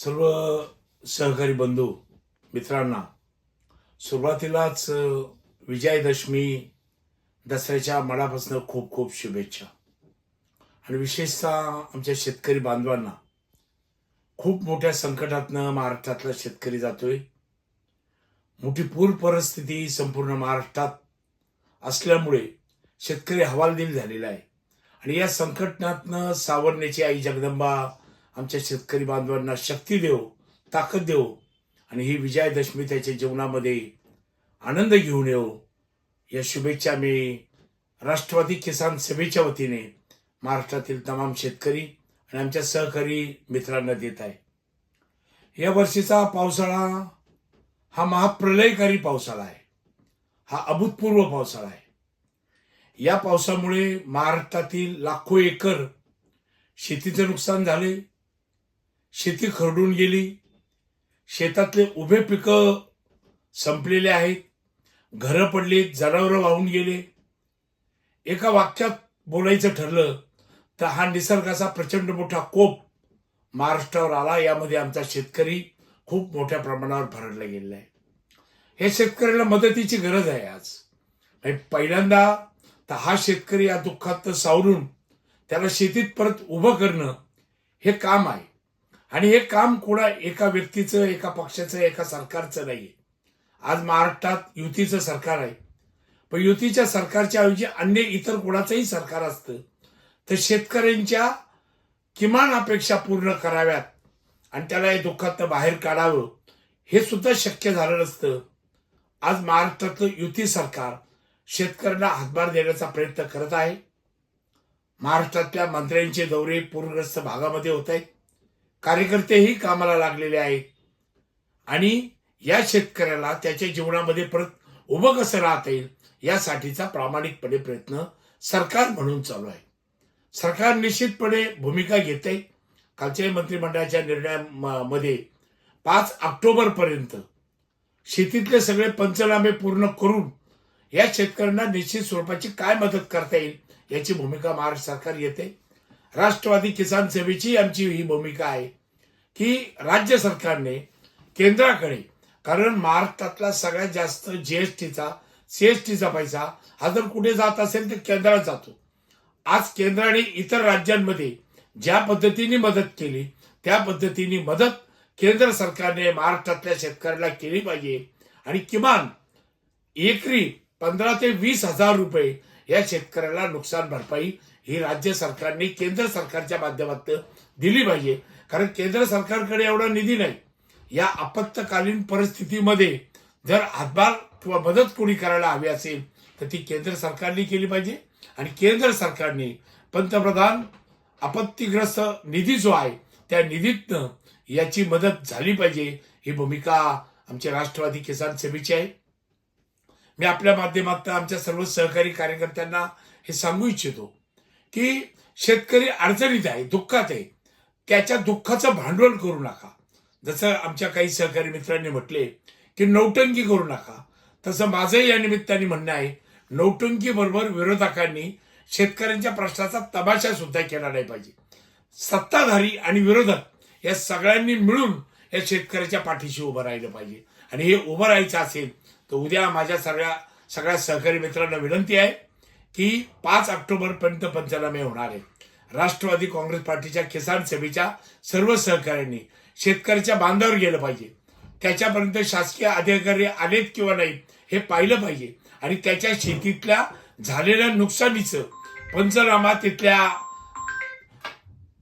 सर्व सहकारी बंधू मित्रांना सुरुवातीलाच विजयादशमी दसऱ्याच्या मनापासून खूप खूप शुभेच्छा. आणि विशेषतः आमच्या शेतकरी बांधवांना खूप मोठ्या संकटातनं महाराष्ट्रातला शेतकरी जातोय. मोठी पूर परिस्थिती संपूर्ण महाराष्ट्रात असल्यामुळे शेतकरी हवालदिल झालेला आहे. आणि या संकटनातनं सावरण्याची आई जगदंबा आमच्या शेतकरी बांधवांना शक्ती देव ताकद देव आणि ही विजयादशमी त्याच्या जीवनामध्ये आनंद घेऊन येऊ. या शुभेच्छा मी राष्ट्रवादी किसान सभेच्या वतीने महाराष्ट्रातील तमाम शेतकरी आणि आमच्या सहकारी मित्रांना देत आहे. या वर्षीचा पावसाळा हा महाप्रलयकारी पावसाळा आहे. हा अभूतपूर्व पावसाळा आहे. या पावसामुळे महाराष्ट्रातील लाखो एकर शेतीचं नुकसान झाले. शेती खरडून गेली. शेतातले उभे पिकं संपलेले आहेत. घरं पडलीत जनावरं वाहून गेले. एका वाक्यात बोलायचं ठरलं तर हा निसर्गाचा प्रचंड मोठा कोप महाराष्ट्रावर आला. यामध्ये आमचा शेतकरी खूप मोठ्या प्रमाणावर भरडला गेलेला आहे. हे शेतकऱ्याला मदतीची गरज आहे आज. पहिल्यांदा तर हा शेतकरी या दुःखात सावरून त्याला शेतीत परत उभं करणं हे काम आहे. आणि हे काम कोणा एका व्यक्तीचं एका पक्षाचं एका सरकारचं नाही आज महाराष्ट्रात युतीचं सरकार आहे. पण युतीच्या सरकारच्या ऐवजी अन्य इतर कोणाचंही सरकार असतं तर शेतकऱ्यांच्या किमान अपेक्षा पूर्ण कराव्यात आणि त्याला या दुःखातनं बाहेर काढावं हे सुद्धा शक्य झालं नसतं. आज महाराष्ट्रातलं युती सरकार शेतकऱ्यांना हातभार देण्याचा प्रयत्न करत आहे. महाराष्ट्रातल्या मंत्र्यांचे दौरे पूरग्रस्त भागामध्ये होत आहेत. कार्यकर्तेही कामाला लागलेले आहेत. आणि या शेतकऱ्याला त्याच्या जीवनामध्ये परत उभं कसं राहता येईल यासाठीचा प्रामाणिकपणे प्रयत्न सरकार म्हणून चालू आहे. सरकार निश्चितपणे भूमिका घेते कालच्या मंत्रिमंडळाच्या निर्णयामध्ये पाच ऑक्टोबरपर्यंत शेतीतले सगळे पंचनामे पूर्ण करून या शेतकऱ्यांना निश्चित स्वरूपाची काय मदत करता येईल याची भूमिका महाराष्ट्र सरकार येते राष्ट्रवादी किसान सेवेची आमची ही भूमिका आहे की राज्य सरकारने केंद्राकडे कारण महाराष्ट्रातला सगळ्यात जास्त जीएसटीचा सीएसटीचा पैसा हा जर कुठे जात असेल तर केंद्रात जातो. आज केंद्राने इतर राज्यांमध्ये ज्या पद्धतीने मदत केली त्या पद्धतीने मदत केंद्र सरकारने महाराष्ट्रातल्या शेतकऱ्याला केली पाहिजे. आणि किमान एकरी पंधरा ते वीस हजार रुपये या शेतकऱ्याला नुकसान भरपाई ही राज्य सरकारने केंद्र सरकारच्या माध्यमातून दिली पाहिजे. कारण केंद्र सरकारकडे एवढा निधी नाही. या आपत्कालीन परिस्थितीमध्ये जर हातभार किंवा मदत कोणी करायला हवी असेल तर ती केंद्र सरकारने केली पाहिजे. आणि केंद्र सरकारने पंतप्रधान आपत्तीग्रस्त निधी जो आहे त्या निधीतनं याची मदत झाली पाहिजे. ही भूमिका आमच्या राष्ट्रवादी किसान सभेची आहे. मी आपल्या माध्यमातून आमच्या सर्व सहकारी कार्यकर्त्यांना हे सांगू इच्छितो की शेतकरी अडचणीत आहे दुःखात आहे त्याच्या दुःखाचं भांडवल करू नका. जसं आमच्या काही सहकारी मित्रांनी म्हटले की नौटंकी करू नका. तसं माझंही या निमित्ताने म्हणणं आहे नौटंकी बरोबर विरोधकांनी शेतकऱ्यांच्या प्रश्नाचा तमाशा सुद्धा केला नाही पाहिजे. सत्ताधारी आणि विरोधक या सगळ्यांनी मिळून या शेतकऱ्याच्या पाठीशी उभं राहिलं पाहिजे. आणि हे उभं राहायचं असेल तर उद्या माझ्या सगळ्या सगळ्या सहकारी मित्रांना विनंती आहे की पाच ऑक्टोबरपर्यंत पंचनामे होणार आहे. राष्ट्रवादी काँग्रेस पार्टीच्या किसान सभेच्या सर्व सहकाऱ्यांनी शेतकऱ्याच्या बांधावर गेलं पाहिजे. त्याच्यापर्यंत शासकीय अधिकारी आलेत किंवा नाही हे पाहिलं पाहिजे. आणि त्याच्या शेतीतल्या झालेल्या नुकसानीचं पंचनामा तिथल्या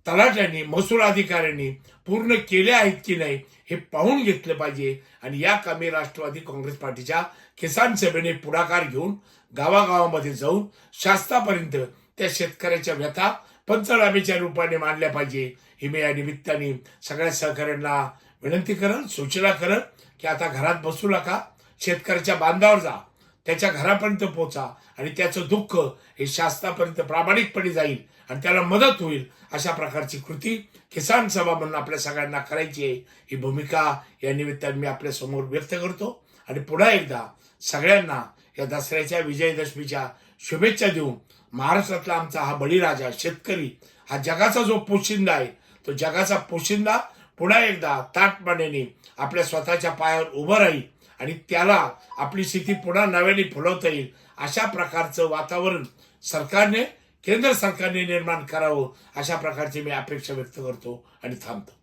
तलाट्यांनी महसूल अधिकाऱ्यांनी पूर्ण केले आहेत की नाही हे पाहून घेतलं पाहिजे. आणि या कामी राष्ट्रवादी काँग्रेस पार्टीच्या किसान सभेने पुढाकार घेऊन गावागावामध्ये जाऊन शासनापर्यंत त्या शेतकऱ्याच्या व्यथा पंचनामेच्या रूपाने मांडल्या पाहिजे. हे मी या निमित्ताने सगळ्या सहकाऱ्यांना विनंती करल सूचना करल की आता घरात बसू नका शेतकऱ्याच्या बांधावर जा. त्याच्या घरापर्यंत पोचा आणि त्याचं दुःख हे शासनापर्यंत प्रामाणिकपणे जाईल आणि त्याला मदत होईल अशा प्रकारची कृती किसान सभा म्हणून आपल्या सगळ्यांना करायची आहे. ही भूमिका या निमित्ताने मी आपल्यासमोर व्यक्त करतो. आणि पुन्हा एकदा सगळ्यांना या दसऱ्याच्या विजयदशमीच्या शुभेच्छा देऊन महाराष्ट्रातला आमचा हा बळीराजा शेतकरी हा जगाचा जो पोशिंदा आहे तो जगाचा पोशिंदा पुन्हा एकदा ताटपणेने आपल्या स्वतःच्या पायावर उभं राहील. आणि त्याला आपली स्थिती पुन्हा नव्याने फुलवता येईल. अशा प्रकारचं वातावरण सरकारने केंद्र सरकारने निर्माण करावं अशा प्रकारची मी अपेक्षा व्यक्त करतो आणि थांबतो.